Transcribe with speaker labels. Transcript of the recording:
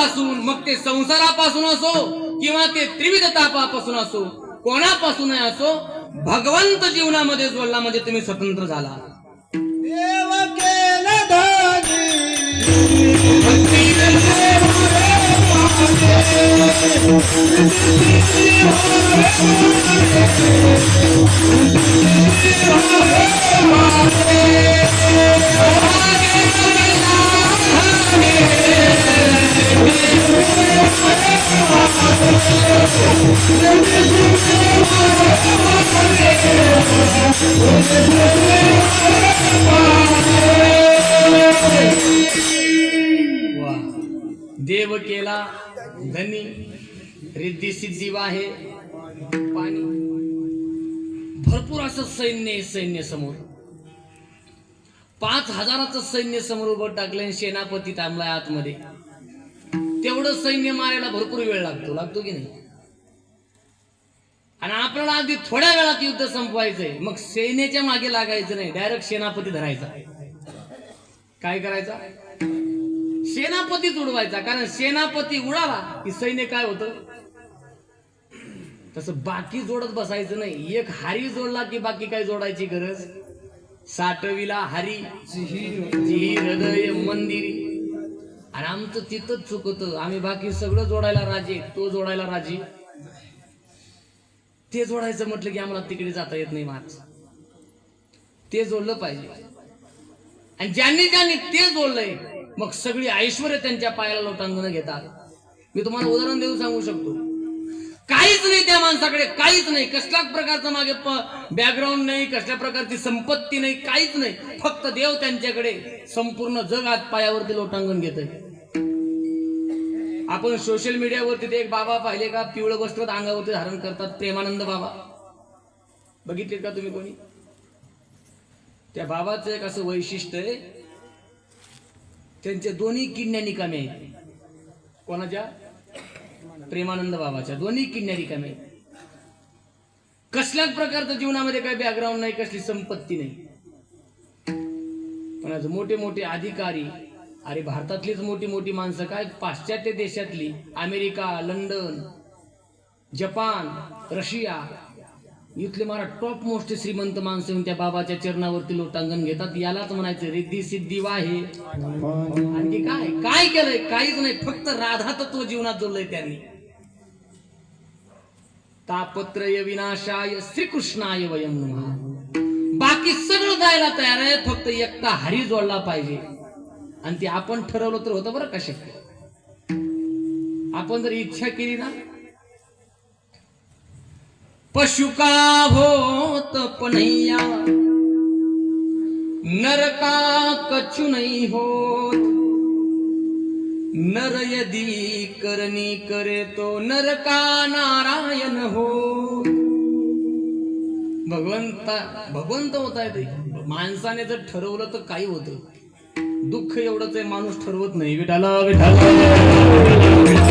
Speaker 1: तापापासून मग ते संसारापासून असो किंवा ते त्रिविध तापापासून असो कोणापासून असो भगवंत जीवनामध्ये जोडला म्हणजे तुम्ही स्वतंत्र झाला.
Speaker 2: देव केला धनी
Speaker 1: रिद्धी सिद्धी वाहे पाणी. भरपूर असं सैन्य आहे सैन्य समोर पाच हजाराचं सैन्य समोर उभं टाकलं सेनापती थांबलाय आतमध्ये. तेवढं सैन्य मारायला भरपूर वेळ लागतो. लागतो की नाही? आणि आपल्याला अगदी थोड्या वेळात युद्ध संपवायचंय. मग सैन्याच्या मागे लागायचं नाही. डायरेक्ट सेनापती धरायचा. काय करायचा? सेनापतीच उडवायचा. कारण सेनापती उडाला की सैन्य काय होतं? तसं बाकी जोडत बसायचं नाही. एक हारी जोडला की बाकी काय जोडायची गरज? साठविला हारी हृदय मंदिरी. आणि आमचं तिथंच चुकत. आम्ही बाकी सगळं जोडायला राजी. तो जोडायला राजी. ते जोडायचं म्हटलं की आम्हाला तिकडे जाता येत नाही महाराज. ते जोडलं पाहिजे. आणि ज्यांनी ज्यांनी ते जोडलंय मग सगळी ऐश्वर त्यांच्या पायाला लोटांगण घेतात. मी तुम्हाला उदाहरण देऊन सांगू शकतो. काहीच नाही त्या माणसाकडे काहीच नाही. कसल्याच प्रकारचं मागे बॅकग्राऊंड नाही कसल्या प्रकारची संपत्ती नाही काहीच नाही. फक्त देव त्यांच्याकडे संपूर्ण जगात पायावरती लोटांगण घेत आपण सोशल मीडियावर तिथे एक बाबा पाहिले का पिवळं वस्त्र अंगावरती धारण करतात प्रेमानंद बाबा. बघितले का तुम्ही कोणी? त्या बाबाचं एक असं वैशिष्ट्य आहे त्यांच्या दोन्ही किडण्या निकामी आहेत. कोणाच्या? प्रेमानंद बाबाच्या. दोन्ही किडण्या रिकाम्या आहेत. कसल्याच प्रकारचं जीवनामध्ये काही बॅकग्राऊंड नाही कसली संपत्ती नाही. पण आज मोठे मोठे अधिकारी अरे भारतातलीच मोठी मोठी माणसं काय? पाश्चात्य देशातली अमेरिका लंडन जपान रशिया इथले मला टॉप मोस्ट श्रीमंत माणसं येऊन त्या बाबाच्या चरणावरती लोटांगण घेतात. यालाच म्हणायचं रिद्धी सिद्धी वाहे. आणखी काय? काय केलंय? काहीच नाही. फक्त राधा तत्व जीवनात जोडलंय त्यांनी. तापत्रय विनाशाय श्रीकृष्णाय वयम बाकी सगळं जायला तयार आहे. फक्त एकटा हरी जोडला पाहिजे. आणि ते आपण ठरवलं तर होतं बरं का शक्य. आपण जर इच्छा केली ना पशुका होत पनैया नरका कछु होत नर यदी करनी करे तो नरका नारायण हो भगवंता भगवंत होत आहे ते. माणसाने जर ठरवलं तर काही होतं दुःख एवढंच आहे माणूस ठरवत नाही. विठाला विठाला